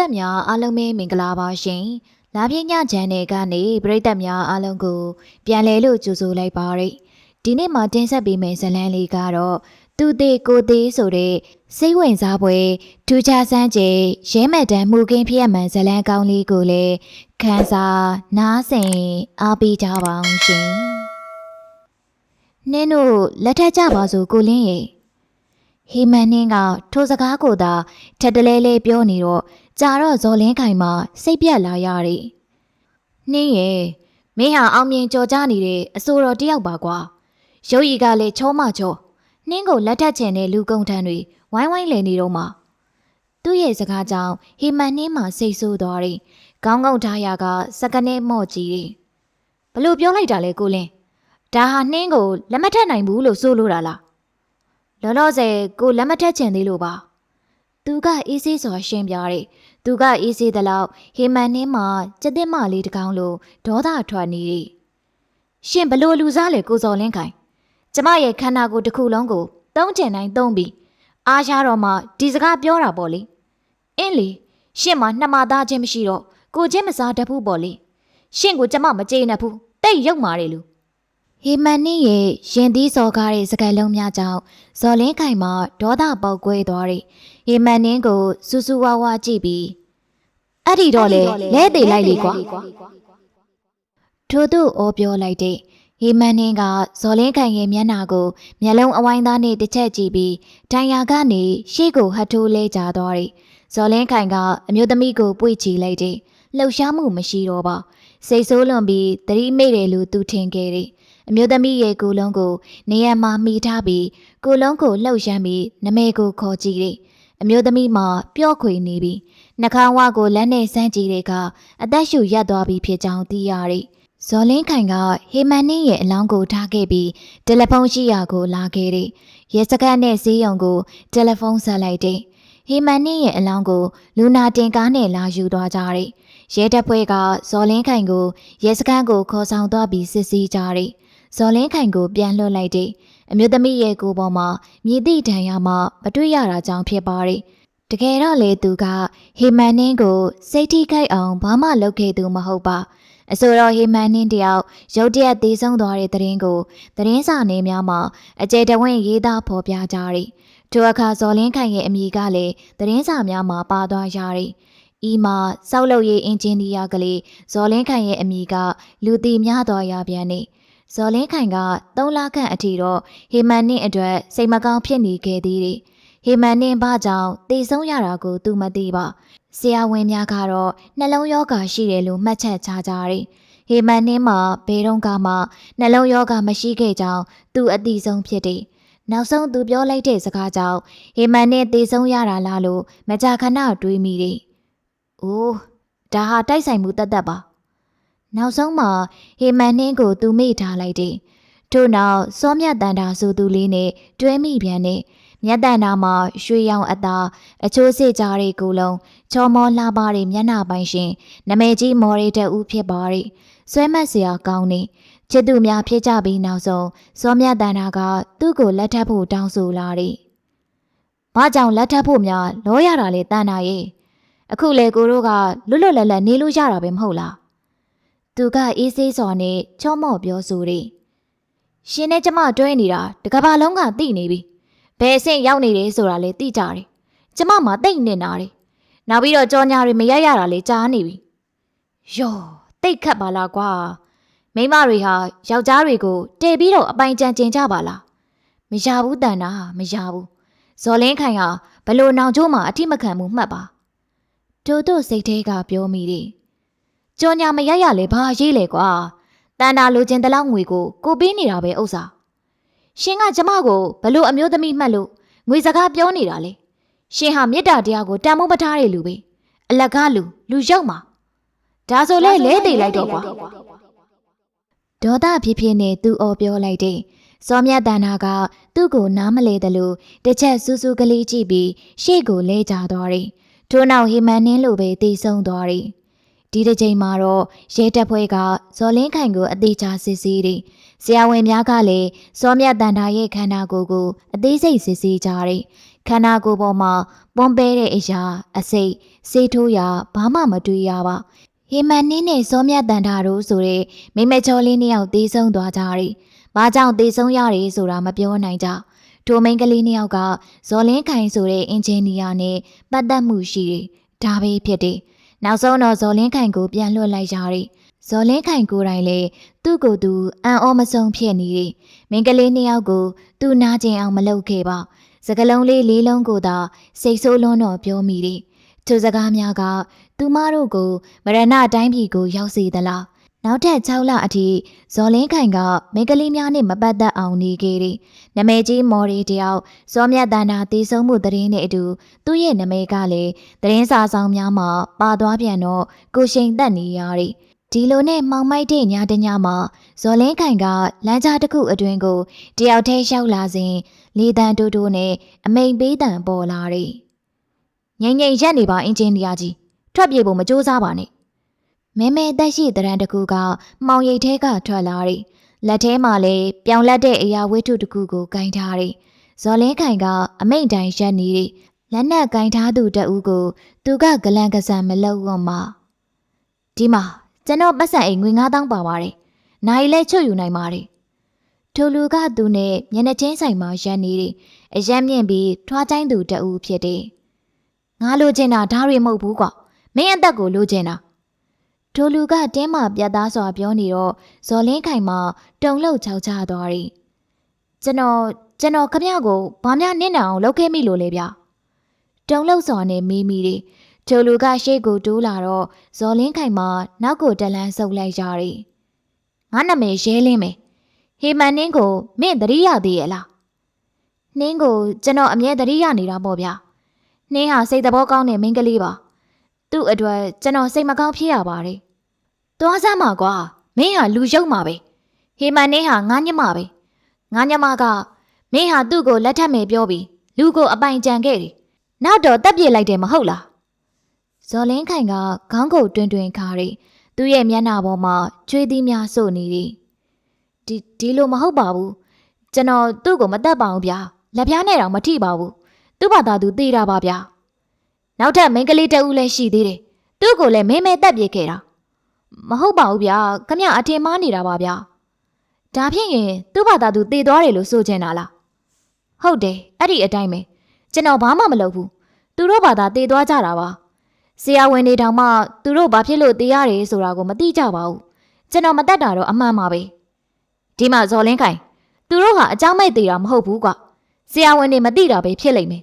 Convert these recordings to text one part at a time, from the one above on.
သက်များအားလုံးပဲမင်္ဂလာပါရှင်။လာပြည့်ညချန်နယ်ကနေပရိသတ်များအားလုံးကို ပြန်လည်လို့ကြိုဆိုလိုက်ပါရစေ။ဒီနေ့မှာတင်ဆက်ပေးမယ့်ဇာတ်လမ်းလေးကတော့သူသေးကိုသေးဆိုတဲ့စိတ်ဝင်စားပွဲထူးခြားစမ်းကြဲရဲမဲ့တမ်းမှုကင်းဖြစ်မှန်ဇာတ်လမ်းကောင်းလေးကိုလည်းခန်းစားနားဆင်အားပေးကြပါအောင်ရှင်။နင်းတို့လက်ထက်ကြပါစို့ကိုလင်းရေဟေမန်နင်းကထိုစကားကိုသာထက်တလဲလဲပြောနေတော့ ကြာတော့ဇော်လင်းခိုင်မှစိတ်ပြက်လာရတယ်။နှင်းရဲ့မင်းဟာအောင်မြင်ကြော်ကြနေတဲ့အဆိုတော်တယောက်ပါကွာ။ရုပ်ရည်ကလည်းချောမချောနှင်းကိုလက်ထက်ချင်တဲ့လူကုန်ထမ်းတွေဝိုင်းဝိုင်းလည်နေတော့မှသူ့ရဲ့စကားကြောင့်ဟေမန်နှင်းမှစိတ်ဆိုးသွားတယ်။ခေါင်းငုံထားရကစကနေမော့ကြည့်တယ်။ဘလို့ပြောလိုက်တာလဲကိုလင်း။ဒါဟာနှင်းကိုလက်မထက်နိုင်ဘူးလို့ဆိုလိုတာလား။လောလောဆယ်ကိုလက်မထက်ချင်သေးလို့ပါ။ သူကအေးဆေးစွာရှင်းပြတယ်။သူကအေးဆေးသလောက်ဟေမန်နှင်းမှာစက်တင်မလေးတစ်ကောင်လိုဒေါသထွက်နေတယ်။ရှင်ဘလို့လူစားလဲကိုစော်လင်းခိုင်။ကျမရဲ့ခန္ဓာကိုယ်တစ်ခုလုံးကိုသုံးချင်တိုင်းသုံးပြီးအားရှားတော့မှဒီစကားပြောတာပေါ့လေ။အင်းလေရှင်မှာနှမသားချင်းမရှိတော့ကိုချင်းမစားတတ်ဘူးပေါ့လေ။ရှင်ကိုကျမမကြေနပ်ဘူး။တိတ်ရုပ်မာတယ်လူ။ ဟေမန်နှင်းရဲ့ရင်သီးစော်ကားတဲ့စကလုံးများကြောင့်ဇော်လင်းခိုင်မှာဒေါသပေါက်ကွဲသွားတယ်။ဟေမန်နှင်းကိုစူးစူးဝါးဝါကြည့်ပြီးအဲ့ဒီတော့လေလဲသေးလိုက်လေကွာထို့သူအော်ပြောလိုက်တဲ့ဟေမန်နှင်းကဇော်လင်းခိုင်ရဲ့မျက်နှာကိုမျက်လုံးအဝိုင်းသားနဲ့တစ်ချက်ကြည့်ပြီးတန်ရာကနေရှေ့ကိုဟတ်ထိုးလဲကျသွားတယ်။ဇော်လင်းခိုင်ကအမျိုးသမီးကိုပွေ့ချီလိုက်တဲ့လှုပ်ရှားမှုမရှိတော့ပါစိတ်ဆိုးလွန်ပြီးသတိမေ့တယ်လို့သူထင်ခဲ့တယ်။ အမျိုးသမီးရဲ့ကိုယ်လုံးကိုနေရာမှာမှီထားပြီးကိုယ်လုံးကိုလှုပ်ရှမ်းပြီးနမဲကိုခေါ်ကြည့်တယ်။အမျိုးသမီးမှာပျော့ခွေနေပြီးနှာခေါင်းဝကိုလက်နဲ့ဆန်းကြည့်တဲ့အခါအသက်ရှူရပ်သွားပြီးဖြစ်ကြောင်းသိရတယ်။ဇော်လင်းခိုင်ကဟေမန်နှင်းရဲ့အလောင်းကိုထားခဲ့ပြီးတယ်လီဖုန်းရှိရာကိုလာခဲ့တယ်။ရဲစခန်းနဲ့ဈေးရုံကိုတယ်လီဖုန်းဆက်လိုက်တယ်။ဟေမန်နှင်းရဲ့အလောင်းကိုလူနာတင်ကားနဲ့လာယူသွားကြတယ်။ရဲတပ်ဖွဲ့ကဇော်လင်းခိုင်ကိုရဲစခန်းကိုခေါ်ဆောင်သွားပြီးစစ်ဆေးကြတယ်။ ဇော်လင်းခိုင်ကိုပြန်လွှတ်လိုက်တယ်။အမျိုးသမီးရဲ့ကိုယ်ပေါ်မှာမြည်သည့်ဒဏ်ရာမှမတွေ့ရတာကြောင့်ဖြစ်ပါတယ်။တကယ်တော့လေသူကဟေမန်နှင်းကိုစိတ်ထိခိုက်အောင်ဘာမှလုပ်ခဲ့သူမဟုတ်ပါအဆိုတော်ဟေမန်နှင်းတယောက်ရုတ်တရက်သေးဆုံးသွားတဲ့သတင်းကိုသတင်းစာနေများမှာအကြဲတဝင့်ရေးသားဖော်ပြကြတယ်။ထိုအခါဇော်လင်းခိုင်ရဲ့အမိကလည်းသတင်းစာများမှာပါသွားရတယ်။ဤမှာစောက်လုပ်ရေးအင်ဂျင်နီယာကလေးဇော်လင်းခိုင်ရဲ့အမိကလူသိများသွားရပြန်နေ။ ဇော်လင်းခိုင်က၃လခန့်အထိတော့ဟေမန်နှင်းအတွက်စိတ်မကောင်းဖြစ်နေခဲ့သေးတယ်။ဟေမန်နှင်းဘာကြောင့်တည်ဆုံးရတာကိုသူမသိပါ။ဆရာဝန်များကတော့နှလုံးရောဂါရှိတယ်လို့မှတ်ချက်ချကြတယ်။ဟေမန်နှင်းမှာဘေးတော့ကမှနှလုံးရောဂါမရှိခဲ့ကြောင်းသူအတိဆုံးဖြစ်တယ်။နောက်ဆုံးသူပြောလိုက်တဲ့စကားကြောင့်ဟေမန်နဲ့တည်ဆုံးရတာလားလို့မကြာခဏတွေးမိတယ်။အိုးဒါဟာတိုက်ဆိုင်မှုတတ်တတ်ပါ။ နောက်ဆုံးမှာဟေမန်နှင်းကိုသူမိထားလိုက်တယ်။ထို့နောက်စောမြတ်တန်တာဆိုသူလေးနဲ့တွဲမိပြန်တဲ့မြတ်တန်တာမှာရွှေရောင်အသားအချိုးစစ်ကြားတွေကိုလုံးချောမောလှပတဲ့မျက်နှာပိုင်ရှင်နမဲကြီးမော်ရီတဲ့ဦးဖြစ်ပါရီဆွဲမတ်စရာကောင်းနေချစ်သူများဖြစ်ကြပြီးနောက်ဆုံးစောမြတ်တန်တာကသူ့ကိုလက်ထပ်ဖို့တောင်းဆိုလာတယ်။ဘာကြောင့်လက်ထပ်ဖို့များလောရတာလဲတန်တာရဲ့အခုလေကိုတို့ကလွတ်လွတ်လပ်လပ်နေလို့ရတာပဲမဟုတ်လား။ သူကအေးဆေးစွာနဲ့ချောမော့ပြောဆိုတယ်။ရှင်နဲ့ကျမတွဲနေတာတကဘာလုံးကသိနေပြီ။ဘယ်အဆင့်ရောက်နေတယ်ဆိုတာလေသိကြတယ်။ကျမမှတိတ်နေတာတယ်။နောက်ပြီးတော့ကြောညာတွေမရရတာလေကြားနေပြီ။ယောတိတ်ခတ်ပါလားကွာ။မိမတွေဟာယောက်ျားတွေကိုတဲပြီးတော့အပိုင်ကြံကျင်ကြပါလား။မရဘူးတန်တာမရဘူး။ဇော်လင်းခိုင်ဟာဘလို့နောင်ကျိုးမှာအထိမခံမှုမှတ်ပါ။တို့တို့စိတ်သေးကပြောမိတယ်။ ကြောညာမရရလေဘာရေးလေကွာ။တန်တာလိုချင်တဲ့လောက်ငွေကိုကိုပေးနေတာပဲဥစ္စာ။ရှင်ကကျမကိုဘလို့အမျိုးသမီးမှတ်လို့ငွေစကားပြောနေတာလေရှင်ဟာမေတ္တာတရားကိုတန်မိုးမထားတဲ့လူပဲအလကားလူလူရောက်မှာဒါဆိုလဲလဲသိလိုက်တော့ကွာဒေါသဖြစ်ဖြစ်နဲ့သူ့အော်ပြောလိုက်တဲ့စောမြတ်တန်နာကသူ့ကိုနားမလဲတယ်လို့တစ်ချက်စူးစူးကလေးကြည့်ပြီးရှေ့ကိုလဲကျသွားတယ်ထို့နောက်ဟီမန်နှင်းလိုပဲတည်ဆုံသွားတယ် ဒီတစ်ချိန်မှာတော့ရဲတပ်ဖွဲ့ကဇော်လင်းခိုင်ကိုအသေးချာစစ်ဆေးတယ်ဆရာဝန်များကလည်းစောမြတ်တန်တာရဲ့ခန္ဓာကိုယ်ကိုအသေးစိတ်စစ်ဆေးကြတယ်ခန္ဓာကိုယ်ပေါ်မှာပွန်ပဲတဲ့အရာအစိတ်စေးထိုးရာဘာမှမတွေ့ရပါဟေမန်နင်းနဲ့စောမြတ်တန်တာတို့ဆိုတဲ့မိမချောလေးနှစ်ယောက်သေးဆုံးသွားကြတယ်ဘာကြောင့်သေးဆုံးရတယ်ဆိုတာမပြောနိုင်ကြထိုမိန်းကလေးနှစ်ယောက်ကဇော်လင်းခိုင်ဆိုတဲ့အင်ဂျင်နီယာနဲ့ပတ်သက်မှုရှိတယ်ဒါပဲဖြစ်တယ် နောက်ဆုံးတော့ဇော်လင်းခိုင်ကိုပြန်လွှတ်လိုက်ရတယ်ဇော်လင်းခိုင်ကိုယ်တိုင်လည်းသူ့ကိုယ်သူအံ့ဩမဆုံးဖြစ်နေတယ်။မင်းကလေးနှစ်ယောက်ကိုသူနာကျင်အောင်မလုပ်ခဲ့ပါ။စကလုံးလေးလေးလုံးကိုသာစိတ်ဆိုးလွန်းတော့ပြောမိတယ်။သူစကားများက သူမတို့ကိုမရဏတိုင်းပြည်ကိုရောက်စေသလား။ နောက်ထပ်6လအထိဇော်လင်းခိုင်ကမင်းကလေးများနဲ့မပတ်သက်အောင်နေခဲ့တယ်။နမဲကြီးမော်ရီတယောက်စောမြတ်တန်တာတည်ဆုံးမှုသတင်းနဲ့အတူသူ့ရဲ့နမဲကလည်းသတင်းစာဆောင်များမှာပါသွားပြန်တော့ကိုရှိန်သက်နေရတယ်။ဒီလိုနဲ့မှောင်မိုက်တဲ့ညတညမှာဇော်လင်းခိုင်ကလမ်းကြားတစ်ခုအတွင်ကိုတယောက်တည်းရောက်လာစဉ်လေတံတိုးတိုးနဲ့အမိန်ပေးတံပေါ်လာတယ်။ငိမ့်ငိမ့်ရက်နေပါအင်ဂျင်နီယာကြီးထွက်ပြေဖို့မကြိုးစားပါနဲ့။ မဲမဲတက်ရှိတရံတစ်ခုကမှောင်ရိပ်ထဲကထွက်လာတယ်။လက်ထဲမှာလည်းပြောင်လက်တဲ့အရာဝတ္ထုတစ်ခုကိုကင်ထားတယ်။ဇော်လင်းခိုင်ကအမိန်တိုင်ရက်နေတယ်။လက်နက်ကင်ထားသူတဦးကို သူကဂလန်ကဆန်မလုပ်ဝတ်မှာဒီမှာကျွန်တော်ပတ်စံအိမ်ငွေ9000ပါပါတယ်။နိုင်လဲချွတ်ယူနိုင်ပါတယ်။ထိုလူကသူနဲ့မျက်နှာချင်းဆိုင်မှာရန်နေတယ်။အယမ်းမြင့်ပြီးထွားချိုင်းသူတအူဖြစ်တယ်။ငါလိုချင်တာဓာရီမဟုတ်ဘူးကွာ။မင်းအသက်ကိုလိုချင်တာ။ ထိုလူကတင်းမာပြတ်သားစွာပြောနေတော့ဇော်လင်းခိုင်မှတုံလှုပ်ချောက်ချသွားတယ်။ကျွန်တော်ကျွန်တော်ခမရကိုဘာများနင့်နံအောင်လုပ်ခဲ့မိလို့လေဗျ။တုံလှုပ်စွာနဲ့မေးမိတယ်။ထိုလူကရှေ့ကိုတိုးလာတော့ဇော်လင်းခိုင်မှနောက်ကိုတလန်းဆုပ်လိုက်ကြတယ်။ငါနာမည်ရဲလင်းမယ်။ဟေမန်နင်းကိုမင်းသတိရသေးရဲ့လား။နှင်းကိုကျွန်တော်အမြဲသတိရနေတာပေါ့ဗျာ။နှင်းဟာစိတ်သဘောကောင်းတဲ့မိန်းကလေးပါ။သူ့အတွက်ကျွန်တော်စိတ်မကောင်းဖြစ်ရပါတယ်။ သွားစမ်းပါကွာ။မင်းဟာလူရုပ်မှာပဲ။ဟေမန်နင်းဟာငါညမပဲ။ငါညမကမင်းဟာသူ့ကိုလက်ထပ်မယ်ပြောပြီးလူကိုအပိုင်ကြံခဲ့တယ်။နောက်တော့တက်ပြစ်လိုက်တယ်မဟုတ်လား။ဇော်လင်းခိုင်ကခေါင်းကိုတွင်တွင်ခါရီသူ့ရဲ့မျက်နှာပေါ်မှာချွေးသီးများစို့နေသည်ဒီဒီလိုမဟုတ်ပါဘူးကျွန်တော်သူ့ကိုမတတ်ပါဘူးဗျာလက်ပြားနဲ့တော့မထိပါဘူးသူ့ဘာသာသူသိတာပါဗျာနောက်ထပ်မိန်းကလေးတအုပ်လည်းရှိသေးတယ်သူ့ကိုလည်းမဲမဲတက်ပြစ်ခဲ့တာ မဟုတ်ပါဘူးဗျာခမအထင်မှားနေတာပါဗျာဒါဖြင့်ရင်သူ့ဘာသာသူတည်သွားတယ်လို့ဆိုချင်တာလားဟုတ်တယ်အဲ့ဒီအတိုင်းပဲကျွန်တော်ဘာမှမလုပ်ဘူးသူတို့ဘာသာတည်သွားကြတာပါဆရာဝန်တွေတောင်မှသူတို့ဘာဖြစ်လို့တည်ရတယ်ဆိုတာကိုမသိကြပါဘူးကျွန်တော်မတတ်တာတော့အမှန်ပါပဲဒီမှာဇော်လင်းကိုင်သူတို့ဟာအကြောင်းမဲ့သေးတာမဟုတ်ဘူးကွာဆရာဝန်တွေမသိတာပဲဖြစ်လိမ့်မယ်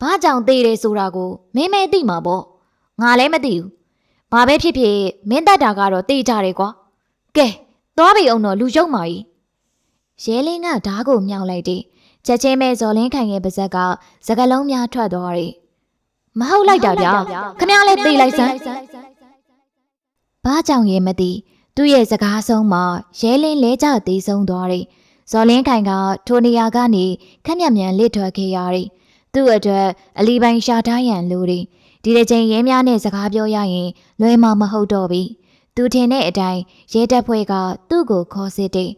ဘာကြောင့်သေးတယ်ဆိုတာကိုမင်းမဲသိမှာပေါ့ငါလည်းမသိဘူး ဘာပဲဖြစ်ဖြစ်မင်းတတ်တာကတော့သိကြတယ်ကွာကဲသွားပြီအောင်တော့လူရုံမာကြီးရဲလင်းကဓားကိုမြောက်လိုက်တယ်ချက်ချင်းပဲဇော်လင်းခိုင်ရဲ့ပါဇက်ကစကလုံးများထွက်သွားတယ်မဟုတ်လိုက်တာဗျာခမရလဲသိလိုက်စမ်းဘာကြောင့်ရဲမသိသူ့ရဲ့စကားဆုံးမှာရဲလင်းလဲကျသေးဆုံးသွားတယ်ဇော်လင်းခိုင်ကထိုနေရာကနေခက်မြက်မြန်လစ်ထွက်ခဲ့ရတယ်သူ့အတွက်အလီပိုင်ရှာထားရန်လိုတယ် ဒီတစ်ချိန်ရဲများနဲ့စကားပြောရရင်လွဲမှာမဟုတ်တော့ပြီသူထင်တဲ့အတိုင်းရဲတပ်ဖွဲ့ကသူ့ကိုခေါ်စစ်တယ်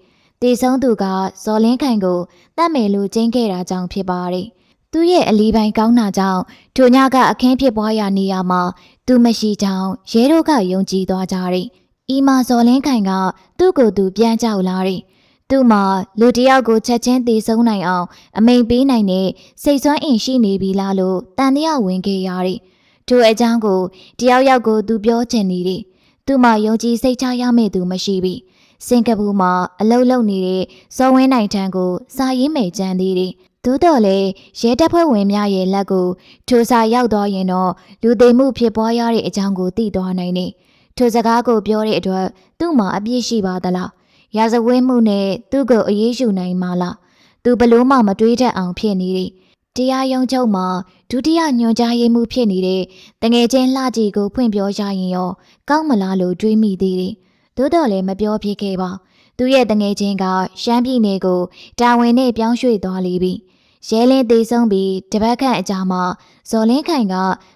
တေဆုံးသူကဇော်လင်းခိုင်ကိုတတ်မယ်လို့ကျင်းခဲ့တာကြောင့်ဖြစ်ပါတယ်သူ့ရဲ့အလီပိုင်ကောင်းတာကြောင့်ထိုညကအခင်းဖြစ်ပွားရာနေရာမှာသူမရှိကြောင်းရဲတို့ကယုံကြည်သွားကြတယ်။အီမာဇော်လင်းခိုင်ကသူ့ကိုယ်သူပြန်ကြောက်လာတယ်။သူ့မှာလူတယောက်ကိုချက်ချင်းသေဆုံးနိုင်အောင် အမိန်ပေးနိုင်တဲ့စိတ်ဆွမ်းအင်ရှိနေပြီလားလို့တန်တရားဝင်ခဲ့ရတယ်။ ထိုအကြောင်းကိုတယောက်ယောက်ကိုသူပြောချင်နေတယ်။သူ့မှာယုံကြည်စိတ်ချရမယ့်သူမရှိပြီ။စင်ကာပူမှာအလုပ်လုပ်နေတဲ့ဇော်ဝင်းနိုင်ထံကိုစာရေးမယ်ကြံသေးတယ်။သို့တော်လည်းရဲတပ်ဖွဲ့ဝင်များရဲ့လက်ကိုထိုစာရောက်သွားရင်တော့လူသိမှုဖြစ်ပွားရတဲ့အကြောင်းကိုသိသွားနိုင်တယ်။ထိုစကားကိုပြောတဲ့အတွက်သူ့မှာအပြစ်ရှိပါသလား။ရာဇဝတ်မှုနဲ့သူ့ကိုအေးအေးယူနိုင်မှာလား။သူဘလို့မှမတွေးတတ်အောင်ဖြစ်နေတယ်။တရားရုံးချုပ်မှာ ဒုတိယညွှန်ကြားရေးမှူးဖြစ်နေတဲ့တငယ်ချင်းလှကြီးကိုဖွင့်ပြောရရင်ရောကောင်းမလားလို့တွေးမိသေးတယ်။သို့တော်လည်းမပြောဖြစ်ခဲ့ပါ။သူရဲ့တငယ်ချင်းကရှမ်းပြည်နယ်ကိုတာဝန်နဲ့ပြောင်းရွှေ့သွားလိပြီ။ရဲလင်းသေးဆုံးပြီးတပတ်ခန့်အကြာမှာဇော်လင်းခိုင်က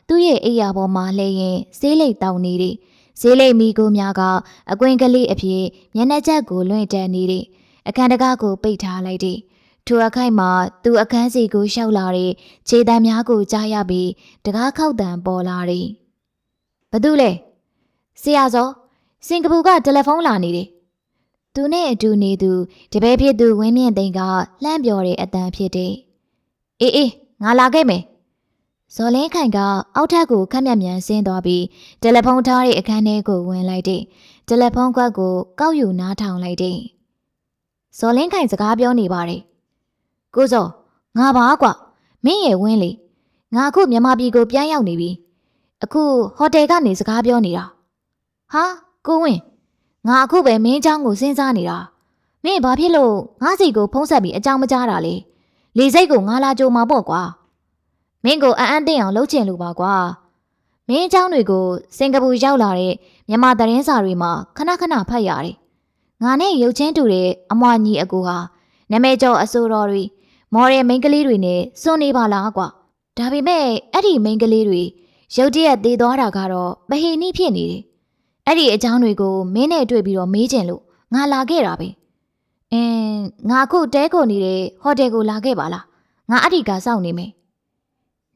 သူ့ရဲ့အိယာပေါ်မှာလှည့်ရင်ဆေးလိပ်တောင်းနေတယ်။ဆေးလိပ်မိကိုများကအကွင်ကလေးအဖြစ်မျက်နှာချက်ကိုလွင့်တန်းနေတယ်အခန်းတကားကိုပိတ်ထားလိုက်သည် ထိုအခိုက်မှာသူအခန်းစီကိုရှောက်လာတဲ့ခြေတံများကိုကြားရပြီးတကားခောက်တံပေါ်လာသည်ဘသူလဲဆရာစောစင်ကာပူကတယ်လီဖုန်းလာနေတယ်သူနဲ့အတူနေသူတပည့်ဖြစ်သူဝင်းမြင့်သိန်းကလှမ်းပြောတဲ့အတန်ဖြစ်တယ်အေးအေးငါလာခဲ့မယ်ဇော်လင်းခိုင်ကအောက်ထပ်ကိုခက်မြက်မြန်ဆင်းသွားပြီးတယ်လီဖုန်းထားတဲ့အခန်းထဲကိုဝင်လိုက်တယ်တယ်လီဖုန်းကွက်ကိုကောက်ယူနားထောင်လိုက်တယ်ဇော်လင်းခိုင်စကားပြောနေပါတယ် ကိုစောငါပါကွာမင်းရဲ့ဝင်းလေငါအခုမြန်မာပြည်ကိုပြန်ရောက်နေပြီအခုဟိုတယ်ကနေစကားပြောနေတာဟာကိုဝင်းငါအခုပဲမင်းเจ้าကိုစဉ်းစားနေတာမင်းဘာဖြစ်လို့ငါစီကိုဖုံးဆက်ပြီးအကြောင်းမကြားတာလေလေစိတ်ကိုငါလာကြိုမှာပေါ့ကွာမင်းကိုအံ့အံ့တင်အောင်လှုပ်ချင်လို့ပါကွာမင်းเจ้าတွေကိုစင်ကာပူရောက်လာတဲ့မြန်မာသတင်းစာတွေမှာခဏခဏဖတ်ရတယ်ငါနဲ့ရုပ်ချင်းတူတဲ့အမွာညီအကူဟာနာမည်ကျော်အဆိုတော်တွေ မော်ရယ်မိန်းကလေးတွေနဲ့စွန့်နေပါလားကွာဒါပေမဲ့အဲ့ဒီမိန်းကလေးတွေရုတ်တရက်သေးသွားတာကတော့မဟိနိဖြစ်နေတယ်အဲ့ဒီအကြောင်းတွေကိုမင်းနဲ့တွေ့ပြီးတော့မေးချင်လို့ငါလာခဲ့တာပဲအင်းငါအခုတဲကုန်နေတဲ့ဟိုတယ်ကိုလာခဲ့ပါလားငါအထီကစောင့်နေမယ်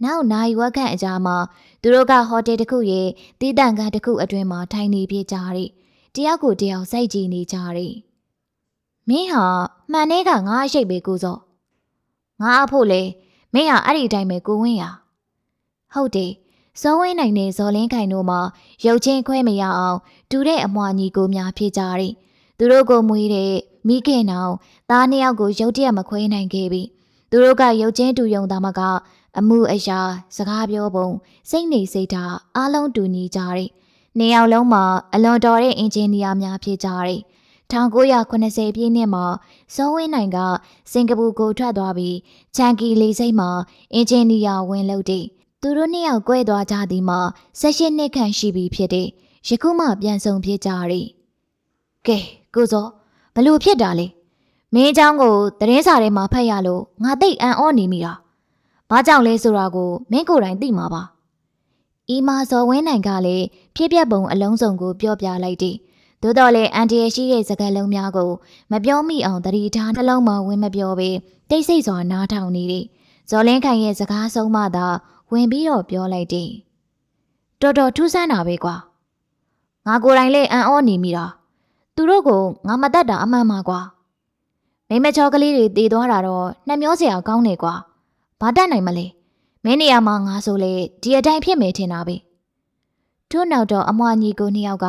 နောက်နိုင်ဝက်ခန့်အကြာမှာသူတို့ကဟိုတယ်တစ်ခုရဲ့တီးတန့်ကန်းတစ်ခုအတွင်းမှာထိုင်နေပြကြတယ်တယောက်ကိုတယောက်စိုက်ကြည့်နေကြတယ်မင်းဟာမှန်တဲ့ကငါအရှိတ်ပဲကိုစော ငါအဖို့လေမင်းဟာအဲ့ဒီအတိုင်းပဲကိုဝင်းရဟုတ်တယ်စောဝင်းနိုင်နဲ့ဇော်လင်းခိုင်တို့မှရုပ်ချင်းခွဲမရအောင်တူတဲ့အမွာညီကိုများဖြစ်ကြတယ်သူတို့ကိုမွေးတဲ့မိခင်နောင်သားနှစ်ယောက်ကိုရုတ်တရက်မခွဲနိုင်ခဲ့ပြီသူတို့ကရုပ်ချင်းတူယုံသားမကအမှုအရာစကားပြောပုံစိတ်နေစိတ်ထားအားလုံးတူညီကြတယ်နေရောက်လုံးမှာအလွန်တော်တဲ့အင်ဂျင်နီယာများဖြစ်ကြတယ် 1980ပြည့်နှစ်မှာဇောဝင်းနိုင်ကစင်ကာပူကိုထွက်သွားပြီးချန်ကီလေဆိပ်မှာအင်ဂျင်နီယာဝင်လုပ်တဲ့သူတို့နှစ်ယောက်ကွဲသွားကြသည်မှာ16နှစ်ခန့်ရှိပြီဖြစ်တဲ့ယခုမှပြန်ဆုံဖြစ်ကြရည်။ကဲကိုစောဘလို့ဖြစ်တာလဲမင်းအကြောင်းကိုသတင်းစာထဲမှာဖတ်ရလို့ငါသိအံ့ဩနေမိတာ။ဘာကြောင့်လဲဆိုတာကိုမင်းကိုယ်တိုင်သိမှာပါ။အီမာဇော်ဝင်းနိုင်ကလည်းဖြစ်ပျက်ပုံအလုံးစုံကိုပြောပြလိုက်တယ် သို့တော်လည်းအန်တီရဲ့ရှိတဲ့စကားလုံးများကိုမပြောမိအောင်တတိထားနှလုံးမှာဝင်မပြောဘဲတိတ်ဆိတ်စွာနားထောင်နေသည်။ဇော်လင်းခိုင်ရဲ့စကားဆုံးမှသာဝင်ပြီးတော့ပြောလိုက်တယ်။တော်တော်ထူးဆန်းတာပဲကွာ။ငါကိုယ်တိုင်လည်းအံ့ဩနေမိတာ။သူတို့ကိုငါမတတ်တာအမှန်ပါကွာ။မိမချောကလေးတွေတည်သွားတာတော့နှမျောစရာကောင်းနေကွာ။ဘာတတ်နိုင်မလဲ။မင်းနေရာမှာငါဆိုလေဒီအတိုင်းဖြစ်မယ်ထင်တာပဲ။ထို့နောက်တော့အမွာညီကိုနှစ်ယောက်က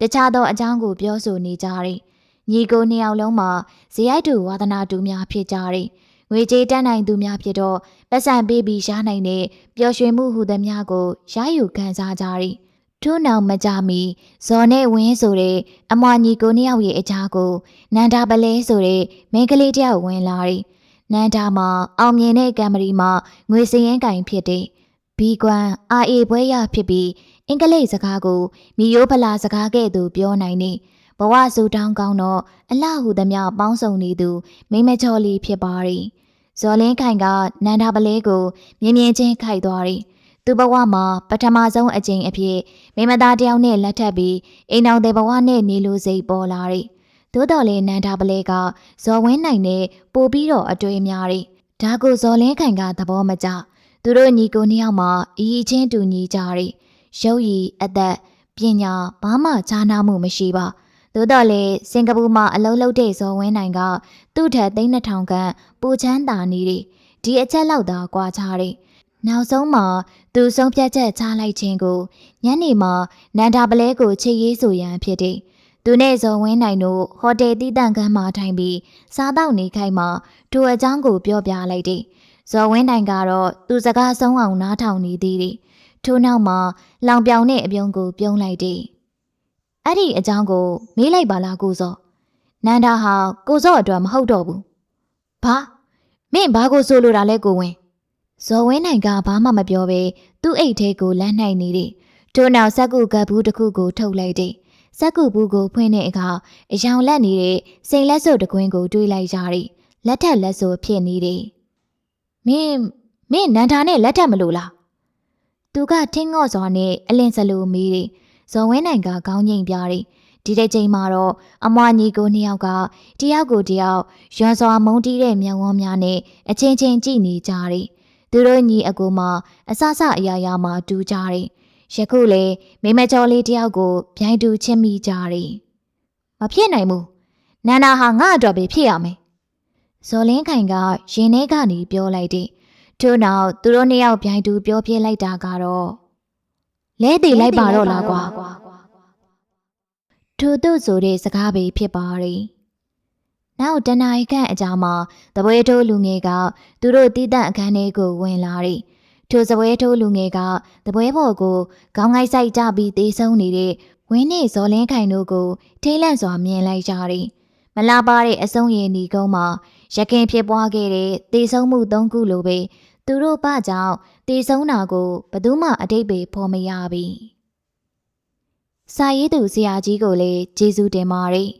တခြားသောအကြောင်းကိုပြောဆိုနေကြတယ်။ညီကိုနှစ်ယောက်လုံးမှာဇေယိုက်တူဝါသနာတူများဖြစ်ကြတယ်။ငွေကြေးတန်းနိုင်သူများဖြစ်တော့ပတ်စံပေးပြီးရှားနိုင်တဲ့ပျော်ရွှင်မှုဟူသည်များကိုရယူခံစားကြသည်ထို့နောက်မကြမီဇော်နဲ့ဝင်းဆိုတဲ့အမွာညီကိုနှစ်ယောက်ရဲ့အကြားကိုနန္ဒာပလဲဆိုတဲ့မိန်းကလေးတယောက်ဝင်လာသည်နန္ဒာမှာအောင်မြင်တဲ့ကံမရီမှာငွေစည်ရင်ကင်ဖြစ်တဲ့ဘီကွမ်အာအေပွဲရဖြစ်ပြီး အင်္ဂလိပ်စကားကိုမီယိုဖလာစကားကဲ့သို့ပြောနိုင်နေဘဝစုတောင်းကောင်းတော့အလှဟုသမျှပေါင်းစုံနေသူမိမချော်လီဖြစ်ပါသည်ဇော်လင်းခိုင်ကနန္ဒာပလဲကိုမြင်မြင်ချင်းခိုက်သွားသည်သူဘဝမှာပထမဆုံးအကြိမ်အဖြစ်မိမသားတယောက်နဲ့လက်ထပ်ပြီးအိမ်တော်တဲ့ဘဝနဲ့နေလို့စိတ်ပေါ်လာသည်သို့တော်လည်းနန္ဒာပလဲကဇော်ဝင်းနိုင်နဲ့ပို့ပြီးတော့အတွေ့များသည်ဒါကိုဇော်လင်းခိုင်ကသဘောမကျသူတို့ညီကိုနှစ်ယောက်မှာအီးချင်းတူညီကြသည် ရုပ်ရည်အသက်ပညာဘာမှခြားနားမှုမရှိပါသို့တော်လည်းစင်ကာပူမှာအလုပ်လုပ်တဲ့ဇော်ဝင်းနိုင်ကသူ့ထက်သိန်း2000ခန့်ပူချမ်းသာနေတယ်ဒီအချက်လောက်သာကွာခြားတယ်နောက်ဆုံးမှာသူဆုံးဖြတ်ချက်ချလိုက်ခြင်းကိုညနေမှာနန္ဒာပလဲကိုချစ်ရေးဆိုရန်ဖြစ်တယ်သူနဲ့ဇော်ဝင်းနိုင်တို့ဟိုတယ်တီးတန့်ကမ်းမှာထိုင်ပြီးစားတော့နေခိုင်းမှာထိုအကြောင်းကိုပြောပြလိုက်တယ်ဇော်ဝင်းနိုင်ကတော့သူစကားဆုံးအောင်နားထောင်နေသေးတယ် ထို့နောက်မှာလောင်ပြောင်တဲ့အပြုံးကိုပြုံးလိုက်တယ်။အဲ့ဒီအကြောင်းကို မေးလိုက်ပါလားကိုစော။နန္ဒာဟာကိုစောအတွက်မဟုတ်တော့ဘူး။ဘာမင်းဘာကိုဆိုလိုတာလဲကိုဝင်း။ဇော်ဝင်းနိုင်ကဘာမှမပြောဘဲသူ့အိတ်ထဲကိုလမ်းနှိုက်နေတယ်။ထို့နောက်စက်ကူကပ်ဘူးတစ်ခုကိုထုတ်လိုက်တယ်။စက်ကူဘူးကိုဖွင့်တဲ့အခါအယောင်လက်နေတဲ့စိန်လက်စုပ်တကွင်းကိုတွေးလိုက်ကြတယ်။လက်ထက်လက်ဆိုဖြစ်နေတယ်။မင်းမင်းနန္ဒာနဲ့လက်ထက်မလို့လား။ သူကထင်းငော့စွာနဲ့အလင်းစလိုမေးတယ်။ဇော်ဝင်းနိုင်ကခေါင်းငိမ်ပြတယ်ဒီတစ်ချိန်မှာတော့အမွာညီကိုနှစ်ယောက်ကတယောက်ကိုတယောက်ရွံစွာမုန်းတီးတဲ့မျက်ဝန်းများနဲ့အချင်းချင်းကြည့်နေကြတယ်သူတို့ညီအကိုမှအဆဆအရာရာမှတူကြတယ်ယခုလေမိမကျော်လေးတယောက်ကိုဗျိုင်းတူချင်းမိကြတယ်မဖြစ်နိုင်ဘူးနန္ဒာဟာငါ့အတွက်ပဲဖြစ်ရမယ်ဇော်လင်းခိုင်ကရင်ထဲကနေပြောလိုက်တယ် ထို့နောက်သူတို့နှစ်ယောက်ဗျိုင်းတူပြောပြလိုက်တာကတော့လဲတည်လိုက်ပါတော့လားကွာထို့သူဆိုတဲ့စကားပဲဖြစ်ပါရီနောက်တနာရီခန့်အကြာမှာတပွဲထိုးလူငယ်ကသူတို့တီးတန့်အခန်းထဲကိုဝင်လာရီထိုစပွဲထိုးလူငယ်ကတပွဲပေါ်ကိုခေါင်းငိုက်ဆိုင်ကြပြီးတေးဆုံးနေတဲ့ဝင်းနေဇော်လင်းခိုင်တို့ကိုထိတ်လန့်စွာမြင်လိုက်ကြရီမလာပါတဲ့အဆုံးရည်နီကုန်းမှာရခင်ဖြစ်ပွားခဲ့တဲ့တေဆုံးမှု၃ခုလိုပဲ သူတို့ပကြောင့်တေဆုံးတာကိုဘယ်သူမှအတိတ်ပဲဖော်မရပြီ။စာရေးသူဆရာကြီးကိုလည်းကျေးဇူးတင်ပါတယ်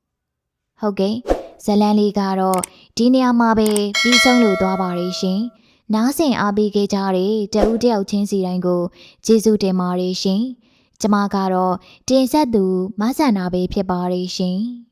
။ဟုတ်ကဲ့ဇလန်လေးကတော့ဒီနေရာမှာပဲပြီးဆုံးလို့သွားပါရဲ့ရှင်။နားဆင်အားပေးခဲ့ကြတဲ့တဦးတယောက်ချင်းစီတိုင်းကိုကျေးဇူးတင်ပါတယ်ရှင်။ကျမကတော့တင်ဆက်သူမဆန္ဒပဲဖြစ်ပါရဲ့ရှင်။